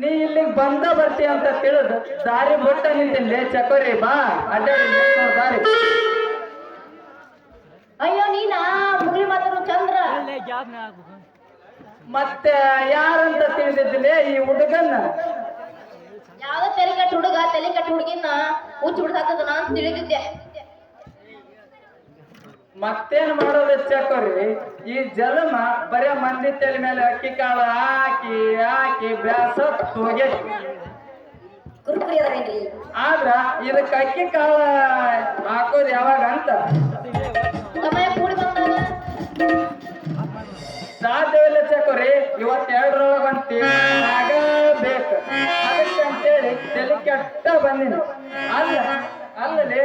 ನೀ ಇಲ್ಲಿ ಬಂದ ಬರ್ತಿ ಅಂತ ತಿಳಿದು ದಾರಿ ಮುಟ್ಟ ನಿಂತಿಲ್ಲ ಚಕೋರಿ ಬಾ ಅಡ್ಡಾಡಿ ನಿಂತ್ಕೊ ದಾರಿ. ಅಯ್ಯೋ ನೀನಾ? ಮುಗಿ ಮಾತ್ರ ಚಂದ್ರ. ಮತ್ತೆ ಯಾರಂತ ತಿಳಿದಿದ್ದಿಲ್ಲ ಈ ಹುಡುಗನ್ನ? ಯಾವ್ದೋ ತಲೆ ಕಟ್ಟ ಹುಡುಗ ತಲೆ ಕಟ್ಟ ಹುಡುಗಿನ ಹುಚ್ಚು ಬಿಡ್ಸಾಕದ ನಾನು ಅಂತ ತಿಳಿದಿದ್ದೆ. ಮತ್ತೇನ್ ಮಾಡೋದು ಚಕೋರಿ ಈ ಜಲಮ ಬರೇ ಮಂದಿ ತಲೆ ಮೇಲೆ ಅಕ್ಕಿ ಕಾಳು ಹಾಕಿ ಹಾಕಿ ಬ್ಯಾಸ ಹೋಗೈತಿ ಅದಾವೇನ್ರಿ ಆದ್ರ ಇದಕ್ಕೆ ಅಕ್ಕಿ ಕಾಳ ಹಾಕೋದು ಯಾವಾಗ ಅಂತ? ಸಮಯ ಇಲ್ಲ ಚಕೋರಿ ಇವತ್ತು ಇವತ್ತೆರಡರೊಳಗ ಅಂತ ಆಗಬೇಕು ಅದಕ್ಕಂತೇಳಿ ತಲೆ ಕೆಟ್ಟ ಬಂದಿನಿ. ಅಲ್ಲ ಅಲ್ಲಲ್ಲಿ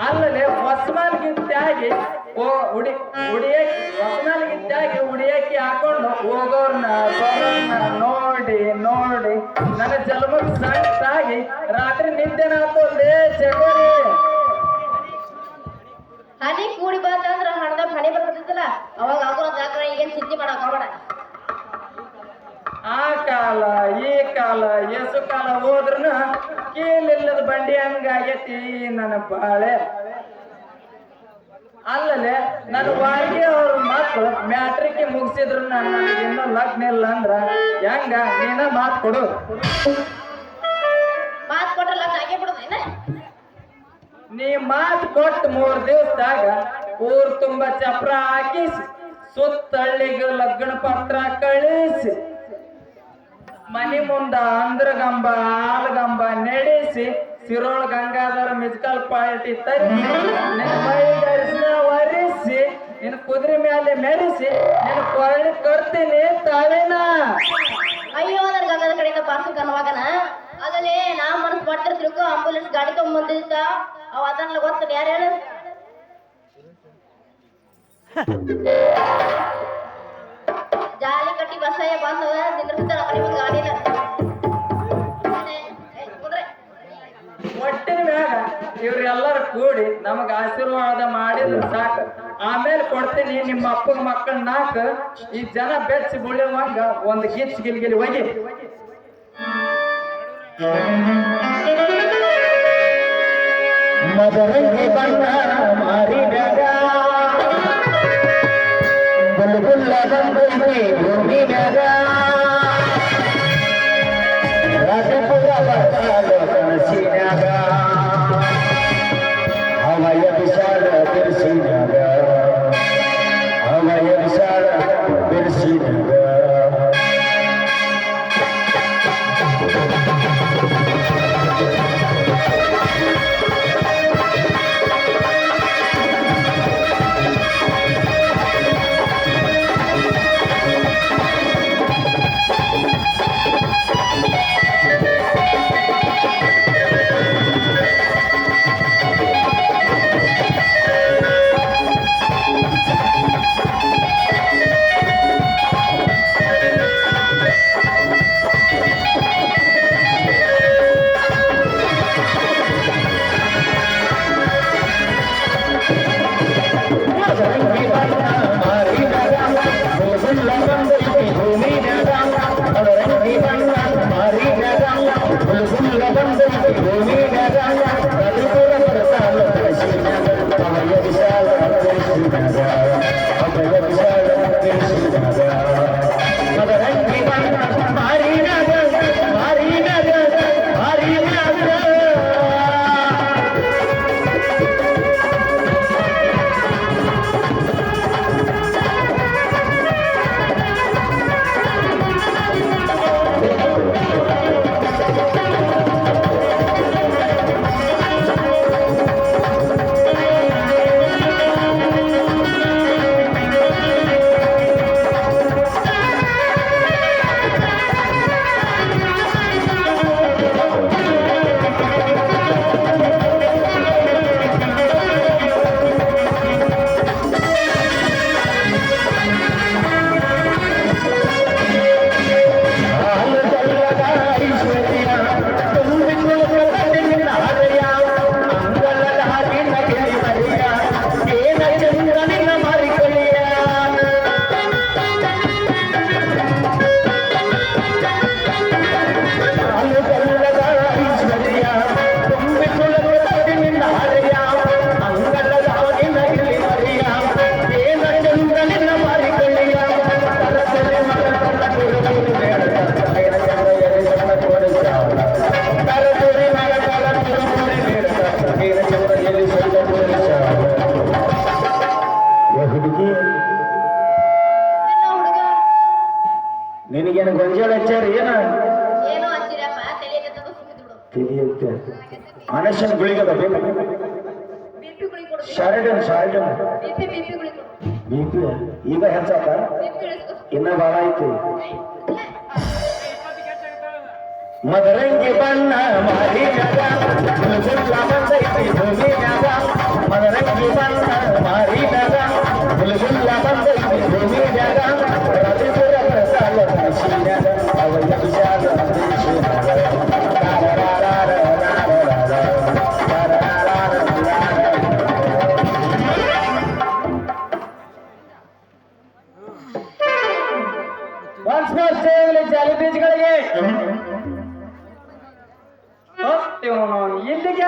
ಅಲ್ಲಲ್ಲಿ ಹೊಸಮಾಲ್ಗಿತ್ತಾಗಿ ಓ, ಉಡಿ, ಉಡಿಯಕ್ಕೆ ಹೊಸಮಾಲ್ಗಿತ್ತಾಗಿ ಉಡಿಯಕ್ಕೆ ಹಾಕೊಂಡು ಹೋಗೋರ್ನ, ಬರೋರ್ನ ನೋಡಿ ನೋಡಿ. ನನ್ನ ಜನ್ಮಕ್ಕೆ ಸಾಗಿ ರಾತ್ರಿ ನಿದ್ದೆನ ಹಾಕೋಲ್ರಿ ಚಕೋರಿ ಹನಿ ಕೂಡಿ ಬಂತಂದ್ರ ಹಣದ ಹನಿ ಬರ್ತಿದ್ದಲ್ಲ ಅವಾಗ ಆಗೋ ಜಾತ್ರ ಈಗೇನ್ ಸಿದ್ಧಿ ಮಾಡಕ್ ಆ ಕಾಲ ಈ ಕಾಲ ಎಸು ಕಾಲ ಹೋದ್ರನ ಕೀಲಿಲ್ಲದ ಬಂಡಿ ಹಂಗಾಗೈತಿ ನನ್ನ ಬಾಳೆ. ಅಲ್ಲಲೆ ನನ್ನ ವಾರಿಗೆ ಅವ್ರ ಮಾತು ಮ್ಯಾಟ್ರಿಕ್ ಮುಗಿಸಿದ್ರು ನನಗೆ ಇನ್ನೂ ಲಗ್ನ ಇಲ್ಲ ಅಂದ್ರ ಹೆಂಗ ನೀನ ಮಾತು ಕೊಡು. ಮಾತು ಬಿಡುದೇನ ನೀ ಮಾತು ಕೊಟ್ಟು ಮೂರ್ ದಿವಸದಾಗ ಊರ್ ತುಂಬಾ ಚಪ್ರ ಹಾಕಿಸಿ ಸುತ್ತಳ್ಳಿಗೆ ಲಗ್ನ ಪತ್ರ ಕಳಿಸಿ. ಮನಿ ಮುಂದ ಅಂದ್ರಗಂಬ, ಆಲ್ಗಂಬ ನಡೆಸಿ ಸಿರೋಳ್ ಗಂಗಾಧರ ಮ್ಯೂಸಿಕಲ್ ಪಾರ್ಟಿ ತರಿಸಿ ಒರೆಸಿ, ನಿನ್ನ ಕುದುರೆ ಮೇಲೆ ಮೆರೆಸಿ, ನಿನ್ನ ಕೊರಳಿ ಕೊಡ್ತೀನಿ ತಾವೇನ? ಅಯ್ಯೋ, ನನ್ ಗಂಗಾಧರ ಕಡೆಯಿಂದ ಪಾರ್ಸಲ್ ಕನ್ವಾಗನ ಅದಲ್ಲಿ ನಾ ಮನಸ್ಸು ಮಾಡ್ತಿರ್ತಿರ್ಕೋ ಆಂಬುಲೆನ್ಸ್ ಗಾಡಿ ತಗೊಂಡ್ಬಂದಿದ್ದ ಅವ ಅದನ್ನ ಗೊತ್ತ ಯಾರು ಜಾಲಿ ಕಟ್ಟಿ ಬಸ್ಸಯ್ಯ ಬಂದವ ನಿಂದ್ರಿಸ್ತಾರ ಬಂದು ಇವ್ರೆಲ್ಲರೂ ಕೂಡಿ ನಮಗ ಆಶೀರ್ವಾದ ಮಾಡಿದ್ರು ಸಾಕು. ಆಮೇಲೆ ಕೊಡ್ತೀನಿ ನಿಮ್ಮ ಅಪ್ಪನ ಮಕ್ಕಳ ನಾಕ್ ಈ ಜನ ಬೆಚ್ಚಿ ಬುಳಿಯುವಂಗ ಒಂದು ಗಿಚ್ ಗಿಲ್ಗಿಲಿ ಹೋಗಿ. ಮದರಂಗಿ ಬಣ್ಣ ಮಾರಿದಾಗ ಬುಲ್ಬುಲ್ಲ ಬಂದೈತಿ ಭೂಮಿ ಮ್ಯಾಗ Venga.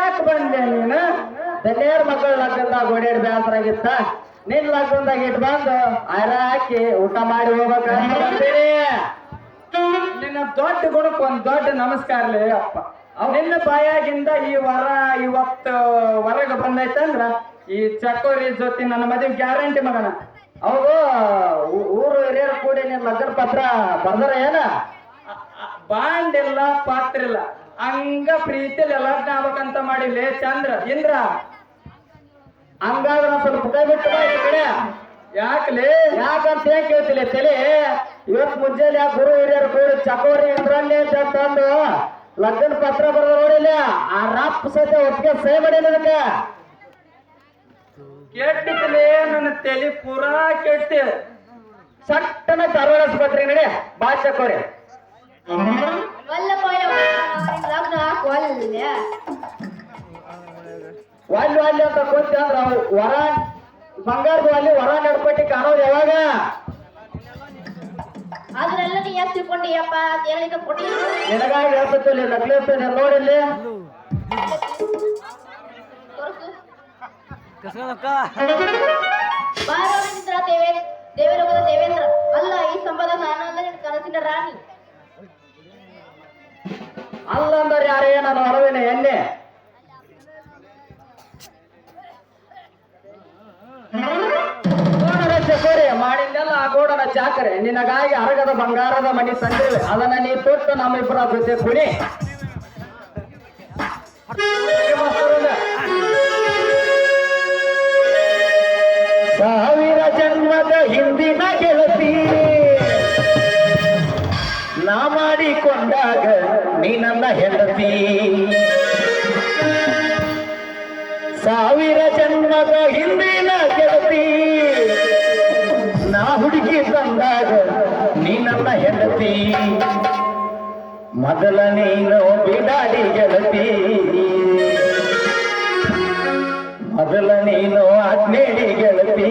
ಯಾಕೆ ಬಂದೆ ನೀನು? ದನಿಯರ್ ಮಕ್ಕಳ ಲಗ್ನದಾಗ ಓಡಾಡಿ ನಿನ್ನ ನಿನ್ ಲಗ್ನದಾಗ ಇಟ್ ಬಂದು ಅರ ಹಾಕಿ ಊಟ ಮಾಡಿ ಹೋಗ್ಬೇಕಂತ ಬಂದಿರಿ ನಿನ್ನ ದೊಡ್ಡ ಗುಣಕ್ಕೆ ಒಂದ್ ದೊಡ್ಡ ನಮಸ್ಕಾರಲೇ ಅಪ್ಪ. ನಿನ್ನ ಬಾಯಾಗಿಂದ ಈ ವರ ಇವತ್ತು ವರಗ ಬಂದೈತಂದ್ರ ಈ ಚಕೋರಿ ಜೊತೆ ನನ್ನ ಮದುವೆ ಗ್ಯಾರಂಟಿ ಮಗನ. ಅವರು ಊರು ಹಿರಿಯರು ಕೂಡಿ ನಿನ್ನ ಲಗ್ನ ಪತ್ರ ಬಂದ್ರ ಏನ ಬಾಂಡ್ ಇಲ್ಲ ಪಾತ್ರ ಇಲ್ಲ. ಹಂಗ ಪ್ರೀತಿಲಿ ಲಗ್ನ ಆಗ್ಬೇಕಂತ ಮಾಡಿಲ್ಲ ಚಂದ್ರ ಇಂದ್ರ. ಹಂಗಾದ್ರೆ ಸ್ವಲ್ಪ ಕೈ ಬಿಟ್ಟು ಈ ಕಡೆ. ಯಾಕಲಿ ಯಾಕಂತ ಏನ್ ಕೇಳ್ತಿಲ್ಲ ತಲೆ? ಇವತ್ ಮುಂಜಾನೆ ಯಾಕೆ ಗುರು ಹಿರಿಯರು ಕೂಡಿ ಚಕೋರಿ ಇಂದ್ರಲ್ಲಿ ಅಂತ ತಂದು ಲಗ್ನ ಪತ್ರ ಬರೆದ ನೋಡಿಲ್ಲ. ಆ ರಾಪ್ ಸಹಿತ ಒಟ್ಟಿಗೆ ಸಹಿ ಮಾಡಿಲ್ಲ ಅದಕ್ಕೆ. ಕೆಟ್ಟಿದ್ಲೆ ನನ್ನ ತಲೆ ಪೂರಾ ಕೆಟ್ಟ ಸಟ್ಟನ ಧಾರವಾಡ ಆಸ್ಪತ್ರೆ ನಡೆ. ಬಾ ಚಕೋರಿ. ವಾಲ್ಯ ವಾಲ್ಯ ಅಂತ ಕೊಟ್ಟ ಅಂದ್ರೆ ಅವು ವರ ಬಂಗಾರದ ವಾಲಿ ವರ ನಡ್ಪಟ್ಟಿ ಕಾಣೋದು ಯಾವಾಗ? ಅದ್ರೆಲ್ಲ ನೀ ಎಷ್ಟು ತಿಳ್ಕೊಂಡಿಯಪ್ಪ ಹೇಳಿದ ಕೊಡಿ ನಿನಗಾಗಿ ಹೇಳ್ತಿಲ್ಲ ನಕ್ಲೇಸ್ ನೋಡಿಲ್ಲಿ ದೇವೇಂದ್ರ. ಅಲ್ಲ ಈ ಸಂಬಂಧ ನಾನು ಅಂದ್ರೆ ನಿನ್ನ ಕನಸಿನ ರಾಣಿ. ಅಲ್ಲಂದ್ರೆ ಯಾರೇ ನಾನು ಹೊರವಿನ ಎಣ್ಣೆ ಚಕೋರಿ, ಮಾಡಿದ್ದೆಲ್ಲ ಆ ಗೋಡನ ಚಾಕರೆ. ನಿನಗಾಗಿ ಅರಗದ ಬಂಗಾರದ ಮಣಿ ತಂದಿವೆ. ಅದನ್ನ ನೀ ತೊಟ್ಟು ನಮ್ಮಿಬ್ಬರ ಜೊತೆ ಕುಣಿ ಸಾವಿರ ಜನ್ಮದ ಹಿಂದಿನ ನೀ ನನ್ನ ಹೆಂಡತಿ. ಸಾವಿರ ಜನ್ಮದ ಹಿಂದಿನ ಗೆಳತಿ. ನಾ ಹುಡುಗಿ ತಂದಾಗ ನೀ ನನ್ನ ಹೆಂಡತಿ. ಮೊದಲ ನೀನು ಬಿಡಾಡಿ ಗೆಳತಿ. ಮೊದಲ ನೀನು ಅಗ್ನೇಡಿ ಗೆಳತಿ.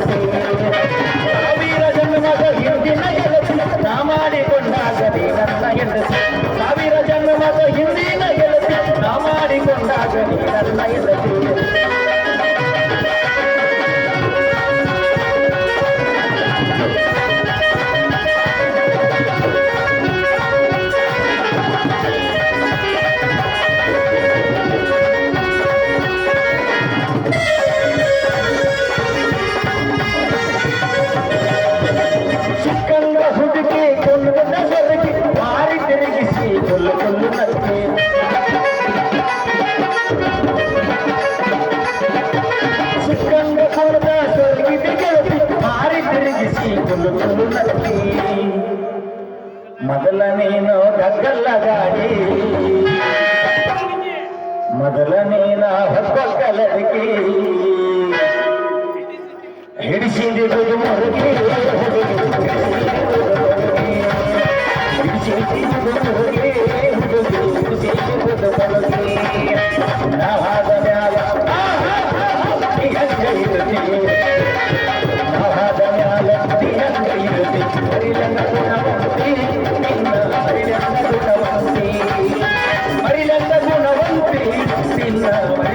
ನನ್ನ ಹೆಂಡತಿ ಸಾವಿರ ಜನ್ಮದ ಹಿಂದಿನ ಗೆಳತಿ ನಾ ಮಾಡಿಕೊಂಡಾಗ ನೀ ನನ್ನ ಹೆಂಡತಿ ನೀನು ಗಗ್ಗಲ್ಲ ಗಾಡಿ ಮೊದಲ ನೀನ ಹೊಕ್ಕಲದಕ್ಕೆ ಹಿಡಿಸಿದೆ ಗುದು ಮುರುಗಿ ನಾವಾದ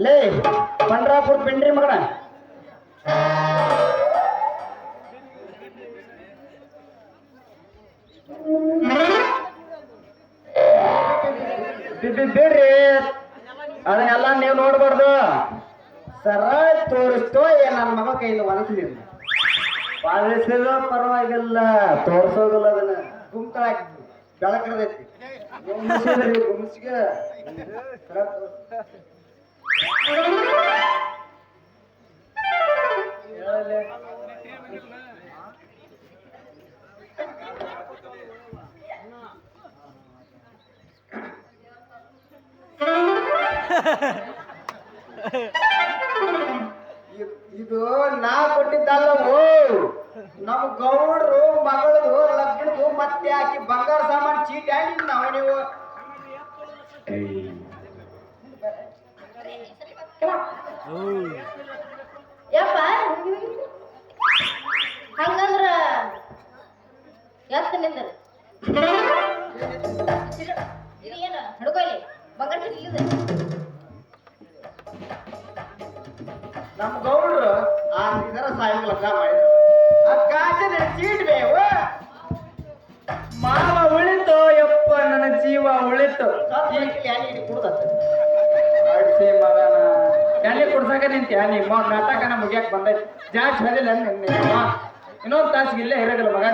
ಲೇ, ಪಂಡ್ರಾಪುರ ಪಿಂಡ್ರಿ ಬಿ- ಬಿಡ್ರಿ. ಅದನ್ನೆಲ್ಲ ನೀವು ನೋಡ್ಬಾರ್ದು. ಸರ ತೋರಿಸ್ತೋ ಏ, ನನ್ನ ಮಗ ಕೈಯಲ್ಲಿ ಒಣಸ್ಲಿ ಒಣಸಿದ್ರು ಪರವಾಗಿಲ್ಲ, ತೋರ್ಸೋದಿಲ್ಲ ಅದನ್ನ. ಗುಮ್ತಾಳ ಬೆಳಕದೈತಿ ಗುಮ್ಸಿದ್ರಿ ಗುಮ್ಸಿಗೆ Ha ha ha. ಇದು ಏನು ಬಂಗಾರ ಚೀಟಿ ಇದೆ ನಮ್ಮ ಗೌಡ್ರು ಆ ಇದರ ಸಾಯಂಕಾಲ ಮಾಡಿದ್ರು. ಆ ಕಾಚದ ಚೀಟ್ ಬೇವು ಮಾವ ಉಳಿತು ಯಪ್ಪ ನನ್ನ ಜೀವ ಉಳಿತು. ಅಡ್ಸಿ ಮಗನ ಎಣ್ಣೆ ಕುಡ್ಸಕ ನಿಂತ ನಿಮ್ಮ ನಾಟಕನ ಮುಗಿಯಕ್ ಬಂದೈತಿ. ಜಾಸ್ತಿ ಹೇಳಿಲ್ಲ ನಿನ್ನ ಇನ್ನೊಂದ್ ತಾಸಿಗೆ ಇಲ್ಲೇ ಇರೋದಿಲ್ಲ ಮಗ.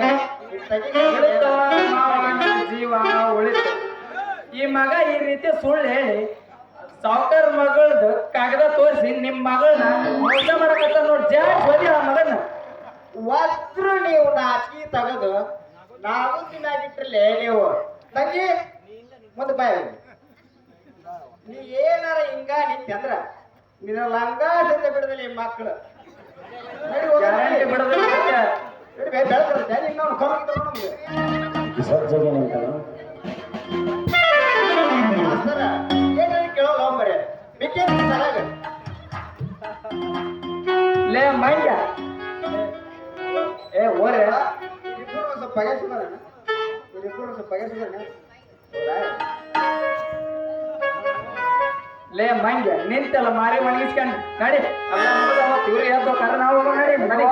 ಜೀವ ಉಳಿತು. ಈ ಮಗ ಈ ರೀತಿ ಸುಳ್ಳು ಹೇಳಿ ಸಾವುಕಾರ ಮಗಳ ಕಾಗದ ತೋರಿಸಿ ನಿಮ್ ಮಗಳನ್ನ ಮೋಸ ಮಾಡಕತ್ತ ನೋಡಿ ಜಾಸ್ತಿ ಹೋದಿ ಆ ಮಗನ ಒದ್ರು ನೀವು ನಾಕಿ ತಗದು ನಾವು ತಿನ್ನಾಗಿಟ್ರಲ್ಲೇ ನೀವು. ತಂಗಿ ಮುಂದೆ ಬಾಯ್ ನೀ ಏನಾರ ಹಿಂಗ ನಿಂತಂದ್ರ ನಿನ್ನ ಲಂಗ ಜೊತೆ ಬಿಡದಲ್ಲಿ ಮಕ್ಕಳು ಬಿಕ್ಕಿ ಅಂತ ಲೇ ಮಂಡ್ಯ. ಏ ಓರೆ ಒಂದ್ ಸ್ವಲ್ಪ. ಇವ್ರಿಬ್ರು ಒಂದ್ ಸ್ವಲ್ಪ. ಲೇ ಮಂಗ್ಯ ನಿಂತಲ್ಲ ಮಾರಿ ಮಣಗಿಸ್ಕೊಂಡು ನಡಿ. ಅಲ್ಲ ಇವ್ರಿಗೆ ಎದ್ದು ಕರ ನಾವು ನಡಿ. ನಡಿ.